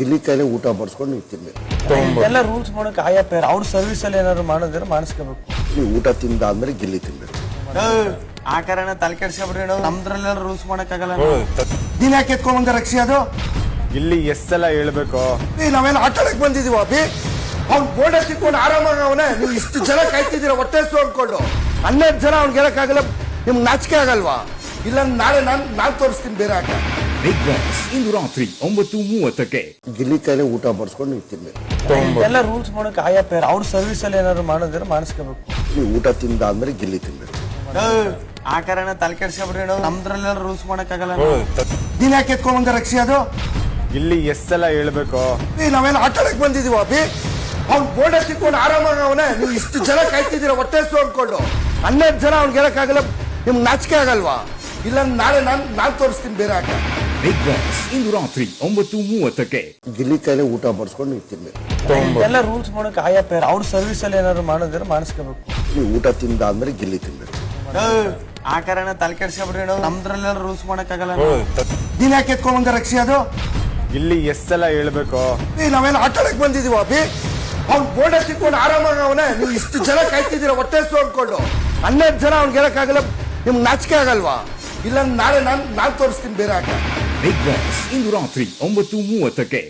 ಗಿಲ್ಲಿ ಕೈಲೇ ಊಟ ಬಡಿಸ್ಕೊಂಡು ನೀವು ತಿನ್ಬೇಕು ಎಲ್ಲ ರೂಲ್ಸ್ ಮಾಡೋಕೆ ಆಯಾ ಪೇರ್ ಅವ್ರ ಸರ್ವಿಸ್ ಅಲ್ಲಿ ಏನಾದ್ರು ಮಾಡಿದ್ರೆ ಮಾಡಿಸ್ಕೋಬೇಕು. ನೀವು ಊಟ ತಿಂದಾದ್ಮೇಲೆ ಗಿಲ್ಲಿ ತಿನ್ಬೇಕು. ಆ ಕಾರಣ ತಲೆ ಕೆಡ್ಸ್ಕೊಬ್ರಿ ನಾವು. ನಮ್ದ್ರಲ್ಲೆಲ್ಲ ರೂಲ್ಸ್ ಮಾಡೋಕ್ಕಾಗಲ್ಲ ಆಗಲ್ಲ ನೀನ್ ಯಾಕೆ ಎತ್ಕೊಂಬಂದ ರಕ್ಷಿ ಅದು? ಇಲ್ಲಿ ಎಷ್ಟ್ ಸಲ ಹೇಳ್ಬೇಕು. ಏ ನಾವೇನು ಆಟ ಆಡಕ್ ಬಂದಿದೀವ ಅಭಿ. ಅವ್ನ್ ಬೋರ್ಡ್ ತಿಕ್ಕೊಂಡು ಆರಾಮಾಗಿ ಅವನೇ. ನೀವು ಇಷ್ಟು ಜನ ಕಾಯ್ತಿದ್ದೀರ ಹೊಟ್ಟೆ ಸು ಅನ್ಕೊಂಡು. ಹನ್ನೆರಡು ಜನ ಅವ್ನ್ ಹೇಳಕ್ಕಾಗಲ್ಲ ನಿಮ್ಗೆ ನಾಚಿಕೆ ಆಗಲ್ವಾ? ಇಲ್ಲ ನಾಳೆ ನಾನು ನಾನು ತೋರಿಸ್ತೀನಿ ಬೇರೆ ಆಟ. ಬಿಗ್ ಬಾಸ್ ಇಂದು ರಾತ್ರಿ ಒಂಬತ್ತು ಮೂವತ್ತಕ್ಕೆ. ಗಿಲ್ಲಿ ಕೈಲೇ ಊಟ ಬಡಿಸ್ಕೊಂಡು ನೀವು ತಿನ್ಬೇಕು ಎಲ್ಲ ರೂಲ್ಸ್ ಮಾಡಕ್ ಆಯಾ ಪೇರ್ ಅವ್ರ ಸರ್ವಿಸ್ ಅಲ್ಲಿ ಏನಾದ್ರು ಮಾಡಿದ್ರೆ ಮಾಡಿಸ್ಕೋಬೇಕು. ನೀವು ಊಟ ತಿಂದಾದ್ಮೇಲೆ ಗಿಲ್ಲಿ ತಿನ್ಬೇಕು. ಆ ಕಾರಣ ತಲೆ ಕೆಡ್ಸ್ಕೊಬ್ರಿ ನಾವು ನಮ್ದ್ರಲ್ಲೆಲ್ಲ ರೂಲ್ಸ್ ಮಾಡಕ್ ಆಗಲ್ಲ ನೀನ್ ಯಾಕೆ ಎತ್ಕೊಂಬಂದ ರಕ್ಷಿ ಅದು? ಇಲ್ಲಿ ಎಸ್ ಎಲ್ಲ ಹೇಳ್ಬೇಕು. ಏ ನಾವೇನು ಆಟ ಆಡಕ್ ಬಂದಿದೀವ ಅಭಿ. ಅವ್ನ್ ಬೋರ್ಡ್ ತಿಕ್ಕೊಂಡು ಆರಾಮಾಗಿ ಅವನೇ. ನೀವು ಇಷ್ಟು ಜನ ಕಾಯ್ತಿದ್ದೀರ ಹೊಟ್ಟೆ ಅನ್ಕೊಂಡು. ಹನ್ನೆರಡು ಜನ ಅವ್ನ್ ಹೇಳಕ್ಕಾಗಲ್ಲ ನಿಮ್ಗೆ ನಾಚಿಕೆ ಆಗಲ್ವಾ? ಇಲ್ಲ ನಾಳೆ ನಾನು ನಾನು ತೋರಿಸ್ತೀನಿ ಬೇರೆ ಆಟ. ಬಿಗ್ ಬಾಸ್ ಇಂದು ರಾತ್ರಿ ಒಂಬತ್ತು ಮೂವತ್ತಕ್ಕೆ. ಗಿಲ್ಲಿ ಕೈಲೇ ಊಟ ಬಡಿಸ್ಕೊಂಡು ನೀವು ತಿನ್ಬೇಕು ಎಲ್ಲ ರೂಲ್ಸ್ ಮಾಡಕ್ ಆಯಾ ಪೇರ್ ಅವ್ರ ಸರ್ವಿಸ್ ಅಲ್ಲಿ ಏನಾದ್ರು ಮಾಡಿದ್ರೆ ಮಾಡಿಸ್ಕೋಬೇಕು. ನೀವು ಊಟ ತಿಂದ ತಿಂದಾದ್ಮೇಲೆ ಗಿಲ್ಲಿ ತಿನ್ಬೇಕು. ಆ ಕಾರಣ ತಲೆ ಕೆಡ್ಸ್ಕೊಬಿಡ್ರಿ ನಮ್ದ್ರಲ್ಲೆಲ್ಲ ರೂಲ್ಸ್ ಮಾಡಕ್ಕಾಗಲ್ಲ ಆಗಲ್ಲ ಯಾಕೆ ಯಾಕೆ ಎತ್ಕೊಂಬಂದ ರಕ್ಷಿ ಅದು? ಇಲ್ಲಿ ಎಸ್ ಸಲ ಹೇಳ್ಬೇಕು. ನಾವೆಲ್ಲ ನಾವೇನು ಆಟ ಆಡಕ್ ಬಂದಿದೀವ ಅಭಿ? ಅವ್ನ್ ಬೋರ್ಡ್ ಸಿಕ್ಕೊಂಡು ಆರಾಮಾಗಿ ಅವನೇ. ನೀವು ಇಷ್ಟು ಜನ ಕಾಯ್ತಿದ್ದೀರ ಹೊಟ್ಟೆ ಸೋಡ್ಕೊಂಡು ಅನ್ಕೊಂಡು. ಹನ್ನೆರಡು ಜನ ಅವ್ನ್ ಗೆಲ್ಲಕ್ಕಾಗಲ್ಲ ನಿಮ್ಗೆ ನಾಚಿಕೆ ಆಗಲ್ವಾ? ಇಲ್ಲ ನಾಳೆ ನಾನು ನಾನು ತೋರಿಸ್ತೀನಿ ಬೇರೆ ಆಟ. ಬಿಗ್ ಬಾಸ್ ಇಂದು ರಾತ್ರಿ ಒಂಬತ್ತು ಮೂವತ್ತಕ್ಕೆ